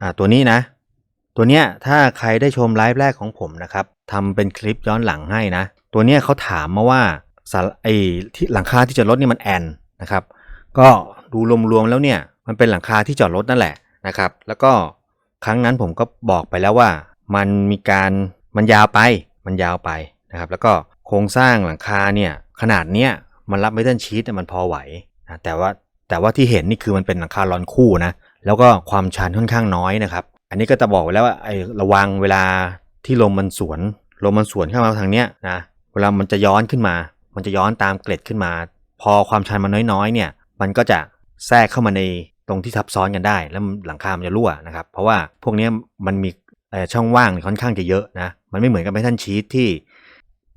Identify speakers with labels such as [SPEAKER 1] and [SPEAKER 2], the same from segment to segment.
[SPEAKER 1] อ่าตัวนี้นะ ตัวเนี้ยถ้าใครได้ชมไลฟ์แรกของผมนะครับทำเป็นคลิปย้อนหลังให้นะ ตัวเนี้ยเขาถามมาว่าสาไอที่หลังคาที่จอดรถนี่มันแอนนะครับ ก็ดูรวมๆแล้วเนี่ยมันเป็นหลังคาที่จอดรถนั่นแหละนะครับ แล้วก็ครั้งนั้นผมก็บอกไปแล้วว่ามันมีการมันยาวไปมันยาวไปนะครับ แล้วก็โครงสร้างหลังคาเนี่ยขนาดเนี้ยมันรับเมทัลชีตมันพอไหวนะแต่ว่าแต่ว่าที่เห็นนี่คือมันเป็นหลังคาลอนคู่นะ แล้วก็ความชันค่อนข้างน้อยนะครับ อันนี้ก็จะบอกไว้แล้วว่าไอ้ระวังเวลาที่ลมมันสวนลมมันสวนเข้ามาทางเนี้ยนะเวลามันจะย้อนขึ้นมา มันจะย้อนตามเกล็ดขึ้นมา พอความชันมันน้อยๆเนี่ย มันก็จะแทรกเข้ามาในตรงที่ทับซ้อนกันได้ แล้วหลังคามันจะรั่วนะครับ เพราะว่าพวกนี้มันมีช่องว่างค่อนข้างจะเยอะนะ มันไม่เหมือนกับไมทันชีตที่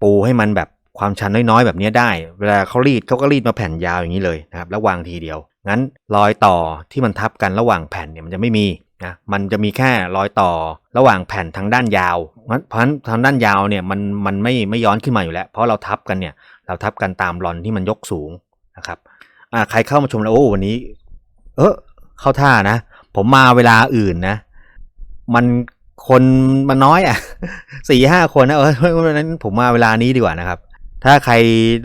[SPEAKER 1] ปูให้มันแบบความชันน้อยๆ แบบนี้ได้ เวลาเขารีดเขาก็รีดมาแผ่นยาวอย่างนี้เลยนะครับ แล้ววางทีเดียว งั้นรอยต่อที่มันทับกันระหว่างแผ่นเนี่ยมันจะไม่มีนะมันจะมีแค่รอยต่อระหว่างแผ่นทางด้านยาวเพราะฉะนั้นทางด้านยาวเนี่ยมันมันไม่ไม่ย้อนขึ้นมาอยู่แล้ว เพราะเราทับกันเนี่ยเราทับกันตามรอนที่มันยกสูงนะครับอ่าใครเข้ามาชมแล้วโอ้วันนี้ เออเข้าท่านะ ผมมาเวลาอื่นนะ มันคนมันน้อยอะสี่ห้าคนนะเออเพราะฉะนั้นผมมาเวลานี้ดีกว่านะครับ ถ้าใคร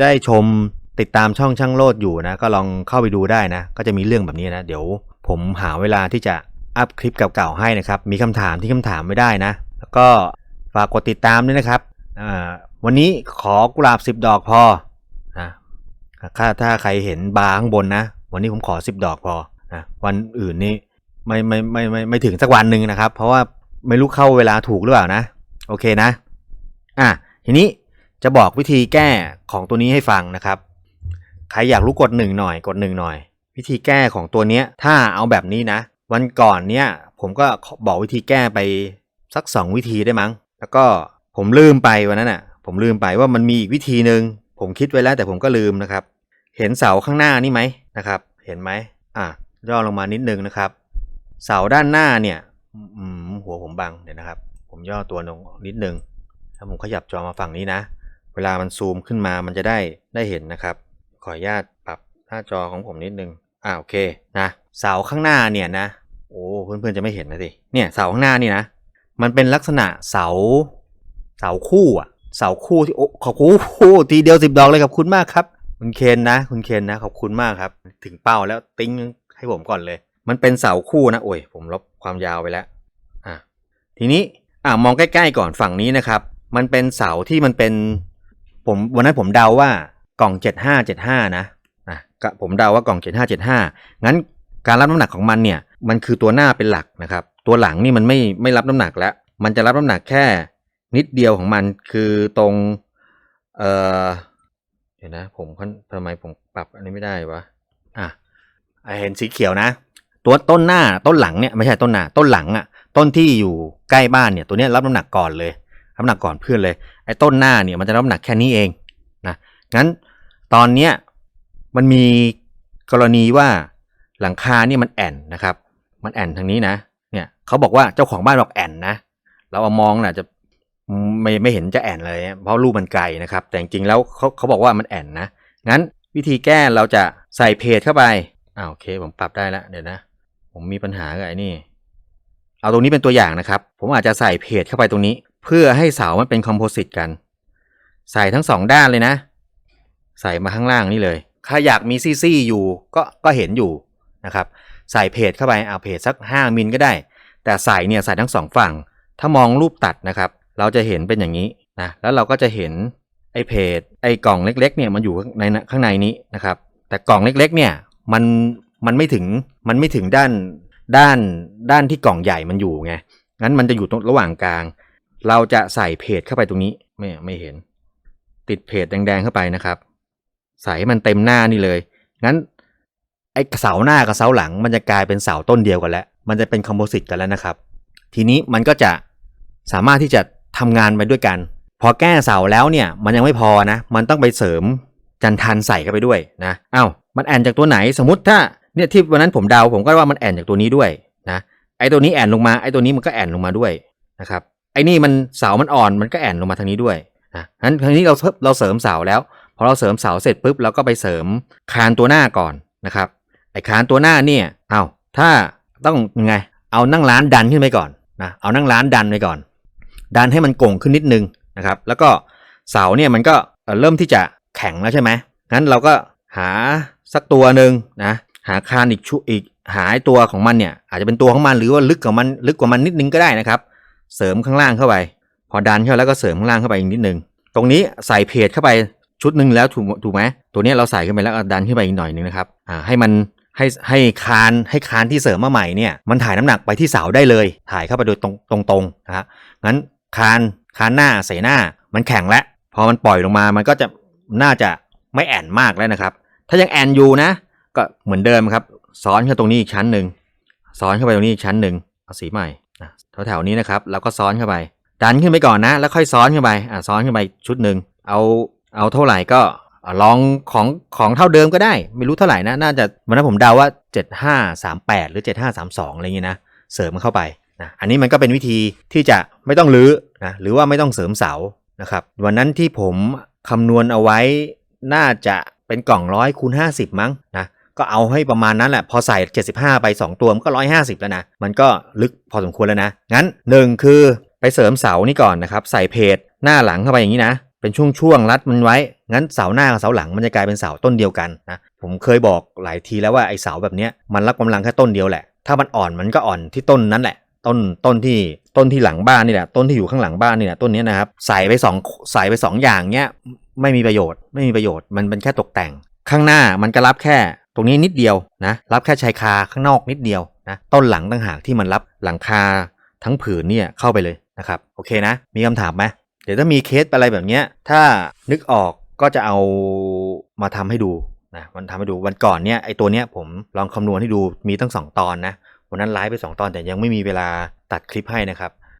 [SPEAKER 1] ได้ชม ติดตามช่องช่างโลดอยู่นะ ก็ลองเข้าไปดูได้นะ ก็จะมีเรื่องแบบนี้นะ เดี๋ยวผมหาเวลาที่จะอัพคลิปเก่าๆให้นะครับ มีคำถามที่คำถามไม่ได้นะ แล้วก็ฝากกดติดตามด้วยนะครับวันนี้ขอกุหลาบสิบดอกพอนะถ้าถ้าใครเห็นบาร์ข้างบนนะ วันนี้ผมขอสิบดอกพอนะวันอื่นนี่ไม่ไม่ไม่ไม่ไม่ถึงสักวันหนึ่งนะครับ เพราะว่าไม่รู้เข้าเวลาถูกหรือเปล่านะ โอเคนะ อะทีนี้จะบอกวิธีแก้ของตัวนี้ให้ฟังนะครับ ใครอยากรู้กดหนึ่งหน่อยกดหนึ่งหน่อย วิธีแก้ของตัวเนี้ยถ้าเอาแบบนี้นะ วันก่อนเนี่ยผมก็บอกวิธีแก้ไปสักสองวิธีได้มั้ง แล้วก็ผมลืมไปวันนั้นอะ ผมลืมไปว่ามันมีอีกวิธีหนึ่งผมคิดไว้แล้วแต่ผมก็ลืมนะครับ เห็นเสาข้างหน้านี่ไหมนะครับ เห็นไหมอะย่อลงมานิดนึงนะครับ เสาด้านหน้าเนี่ยหัวผมบังเดี๋ยวนะครับ ผมย่อตัวลงนิดนึงถ้าผมขยับจอมาฝั่งนี้นะ เวลามันซูมขึ้นมามันจะได้ได้เห็นนะครับ ขออนุญาตปรับหน้าจอของผมนิดนึง อ่าโอเคนะเสาข้างหน้าเนี่ยนะ โอ้เพื่อนๆจะไม่เห็นนะสิเนี่ยเสาข้างหน้านี่นะ มันเป็นลักษณะเสาเสาคู่อะเสาคู่ที่โอ้ขอบคุณทีเดียวสิบดอกเลยขอบคุณมากครับ คุณเคนนะคุณเคนนะขอบคุณมากครับ ถึงเป้าแล้วติ้งให้ผมก่อนเลย มันเป็นเสาคู่นะโอ้ยผมลบความยาวไปแล้วอะทีนี้อ่ามองใกล้ ๆ ก่อนฝั่งนี้นะครับ มันเป็นเสาที่มันเป็น ผมวันนั้นผมเดาว่า กล่อง 7575 นะนะก็ผมเดาว่ากล่อง 7575 งั้นการรับน้ำหนักของมันเนี่ยมันคือตัวหน้าเป็นหลักนะครับ ตัวหลังนี่มันไม่ไม่รับน้ำหนักแล้ว มันจะรับน้ำหนักแค่นิดเดียวของมันคือตรง เออเดี๋ยวนะ ผมทำไมผมปรับอันนี้ไม่ได้วะอะเห็นสีเขียวนะ ตัวต้นหน้าต้นหลังเนี่ยไม่ใช่ต้นหน้าต้นหลังอะต้นที่อยู่ใกล้บ้านเนี่ยตัวนี้รับน้ำหนักก่อนเลยรับน้ำหนักก่อนเพื่อนเลยไอ้ต้นหน้าเนี่ยมันจะรับน้ำหนักแค่นี้เองนะงั้น ตอนเนี้ยมันมีกรณีว่าหลังคาเนี่ยมันแอนนะครับ มันแอนทางนี้นะ เนี่ยเขาบอกว่าเจ้าของบ้านบอกแอนนะ เราเอามองน่ะจะไม่ไม่เห็นจะแอนเลยเพราะรูปมันไกลนะครับ แต่จริงๆแล้วเขาเขาบอกว่ามันแอนนะ งั้นวิธีแก้เราจะใส่เพจเข้าไปอ่าโอเค ผมปรับได้แล้วเดี๋ยวนะ ผมมีปัญหากับไอ้นี่ เอาตรงนี้เป็นตัวอย่างนะครับ ผมอาจจะใส่เพจเข้าไปตรงนี้ เพื่อให้เสามันเป็นคอมโพสิตกัน ใส่ทั้งสองด้านเลยนะ ใส่มาข้างล่างนี่เลย ถ้าอยากมีซี่ๆอยู่ก็ก็เห็นอยู่นะครับ ใส่เพจเข้าไปเอาเพจสัก 5 มิลก็ได้ แต่ใส่เนี่ยใส่ทั้งสองฝั่ง ถ้ามองรูปตัดนะครับ เราจะเห็นเป็นอย่างนี้นะแล้วเราก็จะเห็นไอ้เพจไอ้กล่องเล็กๆเนี่ยมันอยู่ในข้างในนี้นะครับ แต่กล่องเล็กๆเนี่ยมันมันไม่ถึงมันไม่ถึงด้านด้านด้านที่กล่องใหญ่มันอยู่ไงงั้นมันจะอยู่ตรงระหว่างกลาง เราจะใส่เพจเข้าไปตรงนี้ไม่ไม่เห็น ติดเพจแดงๆเข้าไปนะครับ ใส่มันเต็มหน้านี่เลย งั้นไอ้เสาหน้ากับเสาหลัง มันจะกลายเป็นเสาต้นเดียวกันแล้ว มันจะเป็นคอมโพสิตกันแล้วนะครับ ทีนี้มันก็จะสามารถที่จะทำงานไปด้วยกัน พอแก้เสาแล้วเนี่ยมันยังไม่พอนะ มันต้องไปเสริมจันทันใส่เข้าไปด้วยนะอ้าวมันแอนจากตัวไหนสมมติถ้าเนี่ยที่วันนั้นผมเดาผมก็ว่ามันแอนจากตัวนี้ด้วยนะไอ้ตัวนี้แอนลงมาไอ้ตัวนี้มันก็แอนลงมาด้วยนะครับไอ้นี่มันเสามันอ่อนมันก็แอนลงมาทางนี้ด้วยนะงั้นทางนี้เราเราเสริมเสาแล้ว พอเราเสริมเสาเสร็จปุ๊บเราก็ไปเสริมคานตัวหน้าก่อนนะครับไอ้คานตัวหน้าเนี่ยเอาถ้าต้องยังไงเอานั่งร้านดันขึ้นไปก่อนนะเอานั่งร้านดันไปก่อน ดันให้มันโก่งขึ้นนิดนึงนะครับแล้วก็เสาเนี่ยมันก็เริ่มที่จะแข็งแล้วใช่ไหมงั้นเราก็หาสักตัวหนึ่งนะหาคานอีกชุอีกหาไอ้ตัวของมันเนี่ยอาจจะเป็นตัวของมันหรือว่าลึกกว่ามันลึกกว่ามันนิดนึงก็ได้นะครับ เสริมข้างล่างเข้าไป พอดันเข้าแล้วก็เสริมข้างล่างเข้าไปอีกนิดนึง ตรงนี้ใส่เพจเข้าไป ชุดหนึ่งแล้วถูกถูกไหมตัวนี้เราใส่ขึ้นไปแล้วดันขึ้นไปอีกหน่อยหนึงนะครับอ่าให้มันให้ให้คานให้คานที่เสริมมาใหม่เนี่ยมันถ่ายน้ำหนักไปที่เสาได้เลย ถ่ายเข้าไปโดยตรงตรงตรงๆนะฮะงั้นคานคานหน้าใส่หน้ามันแข็งแล้วพอมันปล่อยลงมามันก็จะน่าจะไม่แอนมากแล้วนะครับ ถ้ายังแอนอยู่นะ ก็เหมือนเดิมครับซ้อนเข้าตรงนี้อีกชั้นหนึ่งซ้อนเข้าไปตรงนี้อีกชั้นหนึ่งเอาสีใหม่นะแถวๆนี้นะครับแล้วก็ซ้อนเข้าไป ดันขึ้นไปก่อนนะ แล้วค่อยซ้อนขึ้นไปอ่าซ้อนขึ้นไปชุดหนึ่งเอา เอาเท่าไหร่ก็ลองของของเท่าเดิมก็ได้ ไม่รู้เท่าไหร่นะ น่าจะวันนั้นผมเดาว่า 7538 หรือ 7532 อะไรอย่างงี้นะ เสริมมันเข้าไปนะอันนี้มันก็เป็นวิธีที่จะไม่ต้องรื้อนะหรือว่าไม่ต้องเสริมเสานะครับวันนั้นที่ผมคำนวณเอาไว้น่าจะเป็นกล่องร้อยคูณ50 มั้งนะก็เอาให้ประมาณนั้นแหละ พอใส่ 75 ไป 2 ตัวมันก็ 150 แล้วนะ มันก็ลึกพอสมควรแล้วนะ งั้น 1 คือไปเสริมเสานี่ก่อนนะครับ ใส่เพจหน้าหลังเข้าไปอย่างนี้นะ เป็นช่วงๆรัดมันไว้ งั้นเสาหน้ากับเสาหลังมันจะกลายเป็นเสาต้นเดียวกันนะ ผมเคยบอกหลายทีแล้วว่าไอ้เสาแบบเนี้ยมันรับกำลังแค่ต้นเดียวแหละ ถ้ามันอ่อนมันก็อ่อนที่ต้นนั้นแหละ ต้นต้นที่ต้นที่หลังบ้านนี่แหละ ต้นที่อยู่ข้างหลังบ้านนี่แหละ ต้นนี้นะครับ ใส่ไปสองใส่ไปสองอย่างเนี้ยไม่มีประโยชน์ ไม่มีประโยชน์ มันเป็นแค่ตกแต่ง ข้างหน้ามันก็รับแค่ตรงนี้นิดเดียวนะ รับแค่ชายคาข้างนอกนิดเดียวนะ ต้นหลังต่างหากที่มันรับหลังคาทั้งผืนเนี่ยเข้าไปเลยนะครับ โอเคนะ มีคำถามไหม เดี๋ยวถ้ามีเคสอะไรแบบเนี้ย ถ้านึกออกก็จะเอามาทำให้ดูนะมันทำให้ดูวันก่อนเนี้ยไอตัวเนี้ยผมลองคำนวณให้ดูมีตั้งสองตอนนะวันนั้นไลฟ์ไปสองตอนแต่ยังไม่มีเวลาตัดคลิปให้นะครับ